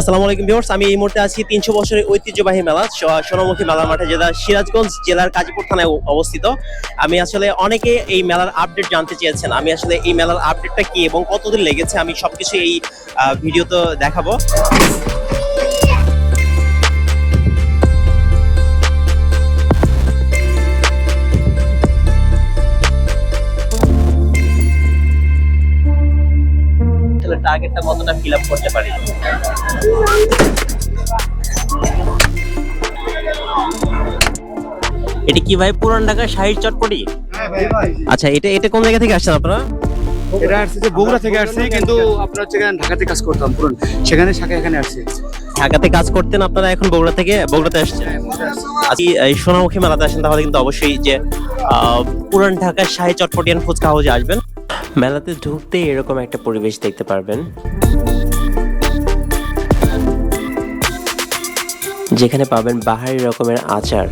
আসসালামু আলাইকুম ভিউয়ার্স, আমি এই মুহূর্তে আছি তিনশো বছরের ঐতিহ্যবাহী মেলা সোনামুখী মেলার মাঠে, যেটা সিরাজগঞ্জ জেলার কাজীপুর থানায় অবস্থিত। আমি আসলে অনেকে এই মেলার আপডেট জানতে চেয়েছেন। আমি আসলে এই মেলার আপডেটটা কি এবং কতদিন লেগেছে, আমি সবকিছু এই ভিডিওতে দেখাবো। টার্গেটটা কতটা ফিল আপ করতে পারি? এটি কি ভাই পুরান ঢাকা শাহির চটপটি? আচ্ছা এটা এটা কোন জায়গা থেকে আসছেন আপনারা? এটা আসছে যে বগুড়া থেকে আসছি কিন্তু আপনার হচ্ছে এখানে ঢাকাতে কাজ করতাম পুরন। সেখানে শাখা এখানে আসছি। ঢাকাতে কাজ করতেন আপনারা এখন বগুড়া থেকে বগুড়াতে আসছেন? আজকে এই সোনামুখী মেলাতে আসেন তাহলে কিন্তু অবশ্যই যে আহ, পুরান ঢাকার শাহী চটপটিয়ান ফুচকা হাউজে আসবেন। মেলাতে ঢুকতে এরকম একটা পরিবেশ দেখতে পারবেন। যেখানে পাবেন বাহারি রকমের আচার।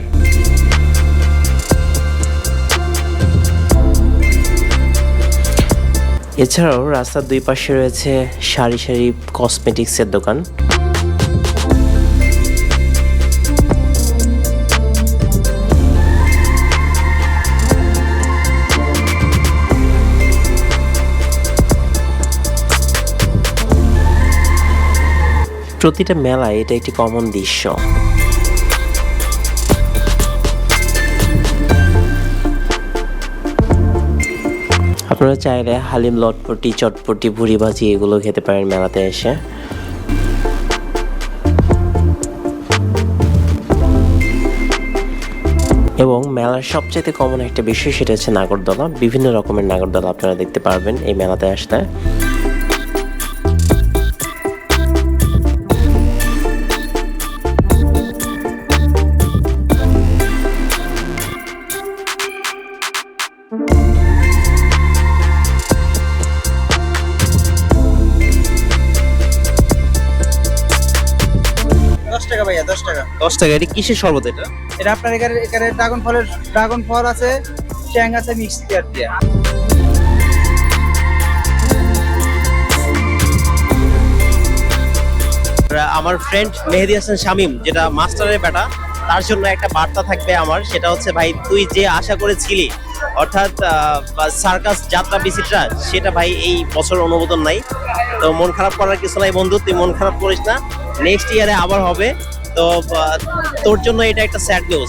এছাড়াও রাস্তার দুই পাশে রয়েছে সারি সারি কসমেটিক্সের দোকান। প্রতিটা মেলায় এটা একটি কমন দৃশ্য। আপনারা চাইলে হালিম, লটপটি, চটপটি ভুড়ি ভাজি এগুলো খেতে পারেন মেলাতে এসে। এবং মেলার সবচেয়ে কমন একটা বিষয় সেটা হচ্ছে নাগরদোলা। বিভিন্ন রকমের নাগরদোলা আপনারা দেখতে পারবেন এই মেলাতে আসলে দশ টাকা ভাইয়া দশ টাকা। দশ টাকা এটি কিসের শরবত এটা? এটা আপনার এখানে এখানে ড্রাগন ফলের ড্রাগন ফল আছে ট্যাং আছে মিক্স দিয়ে দিয়ে আমার ফ্রেন্ড মেহেদি হাসান শামিম যেটা মাস্টারের বেটা তার জন্য একটা বার্তা থাকবে আমার সেটা হচ্ছে ভাই তুই যে আশা করেছিলি অর্থাৎ সার্কাস যাত্রা বিচিত্রা, সেটা ভাই এই বছর অনুমোদন নাই। তো মন খারাপ করার কিছু নাই বন্ধু, তুই মন খারাপ করিস না। নেক্সট ইয়ারে আবার হবে। তো তোর জন্য এটা একটা স্যাড নিউজ